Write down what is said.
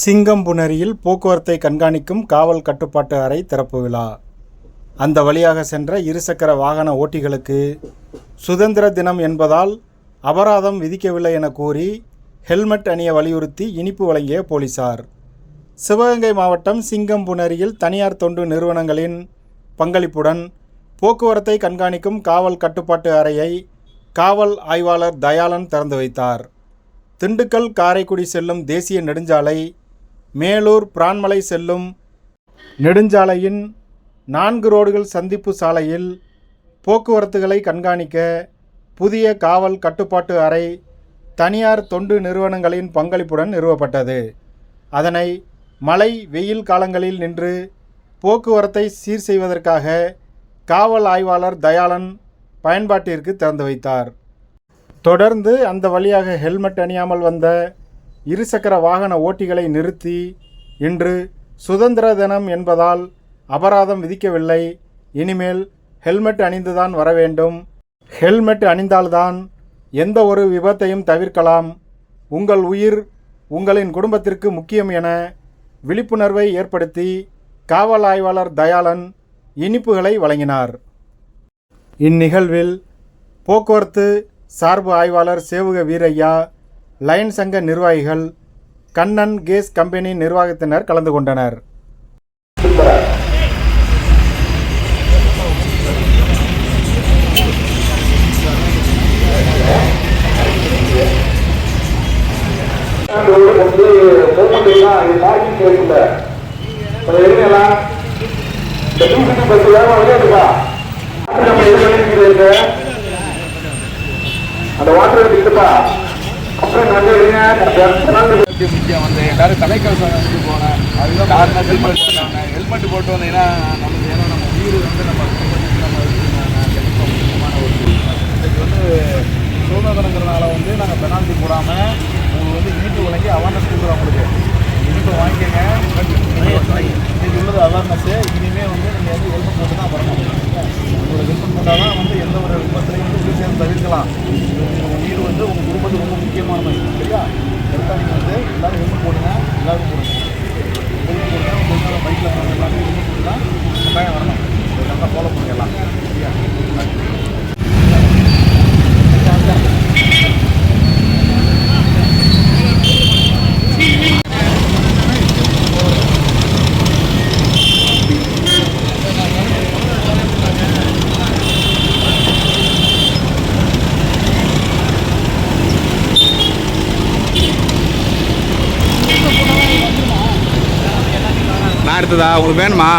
சிங்கம்புணரியில் போக்குவரத்தை கண்காணிக்கும் காவல் கட்டுப்பாட்டு அறை திறப்பு விழா. அந்த வழியாக சென்ற இருசக்கர வாகன ஓட்டிகளுக்கு சுதந்திர தினம் என்பதால் அபராதம் விதிக்கவில்லை என கூறி ஹெல்மெட் அணிய வலியுறுத்தி இனிப்பு வழங்கிய போலீசார். சிவகங்கை மாவட்டம் சிங்கம்புணரியில் தனியார் தொண்டு நிறுவனங்களின் பங்களிப்புடன் போக்குவரத்தை கண்காணிக்கும் காவல் கட்டுப்பாட்டு அறையை காவல் ஆய்வாளர் தயாளன் திறந்து வைத்தார். திண்டுக்கல் காரைக்குடி செல்லும் தேசிய நெடுஞ்சாலை மேலூர் பிரான்மலை செல்லும் நெடுஞ்சாலையின் நான்கு ரோடுகள் சந்திப்பு சாலையில் போக்குவரத்துகளை கண்காணிக்க புதிய காவல் கட்டுப்பாட்டு அறை தனியார் தொண்டு நிறுவனங்களின் பங்களிப்புடன் நிறுவப்பட்டது. அதனை மழை வெயில் காலங்களில் நின்று போக்குவரத்தை சீர் செய்வதற்காக காவல் ஆய்வாளர் தயாளன் பயன்பாட்டிற்கு திறந்து வைத்தார். தொடர்ந்து அந்த வழியாக ஹெல்மெட் அணியாமல் வந்த இருசக்கர வாகன ஓட்டிகளை நிறுத்தி இன்று சுதந்திர தினம் என்பதால் அபராதம் விதிக்கவில்லை. இனிமேல் ஹெல்மெட் அணிந்துதான் வர வேண்டும். ஹெல்மெட் அணிந்தால்தான் எந்த ஒரு விபத்தையும் தவிர்க்கலாம். உங்கள் உயிர் உங்களின் குடும்பத்திற்கு முக்கியம் என விழிப்புணர்வை ஏற்படுத்தி காவல் ஆய்வாளர் தயாளன் இனிப்புகளை வழங்கினார். இந்நிகழ்வில் போக்குவரத்து சார்பு ஆய்வாளர் சேவுக வீரையா லயன் சங்க நிர்வாகிகள் கண்ணன் கேஸ் கம்பெனி நிர்வாகத்தினர் கலந்து கொண்டனர். அந்த வாட்டர் எடுத்துக்கிட்டா முக்கியம் வந்து எல்லாரும் தலைக்கவசம் வந்து போனேன் அதுதான் காரணம் ஹெல்மெட் போட்டாங்க ஹெல்மெட் போட்டு வந்தீங்கன்னா நமக்கு ஏன்னா நம்ம உயிர் வந்து நம்ம நம்ம கண்டிப்பாக முக்கியமான ஒரு விஷயம். வந்து சுதந்திரங்கிறனால வந்து நாங்கள் பெனால்ட்டி போடாமல் உங்களுக்கு வந்து இனிப்பு வழங்கி அவேர்னஸ் கொடுக்குறோம் உங்களுக்கு இனிப்பு வாங்கிக்கோங்க இன்னைக்கு உள்ளது அவேர்னஸ்ஸு இனிமேல் வந்து நீங்கள் வந்து ஹெல்மெட் போட்டு தான் வரணும் உங்களுக்கு ஹெல்மெட் போட்டால் தான் வந்து எந்த ஒரு விபத்துலையும் வந்து உயிர் தவிர்க்கலாம் வந்து உங்கள் குடும்பத்துக்கு ரொம்ப முக்கியமான மாதிரி சரியா? கரெக்டாக நீங்கள் வந்து எல்லோரும் ஹெல்மெட் போடுங்க எல்லாரும் போடுங்க. ஹெல்மெட் போடுங்க உங்கள் பைக்கில் எல்லாமே ஹெல்மெட் போட்டு தான் கட்டாயம் வரணும். நல்லா ஃபாலோ பண்ணுங்க எல்லாம் சரியா? எடுத்ததா? உங்களுக்கு வேணுமா?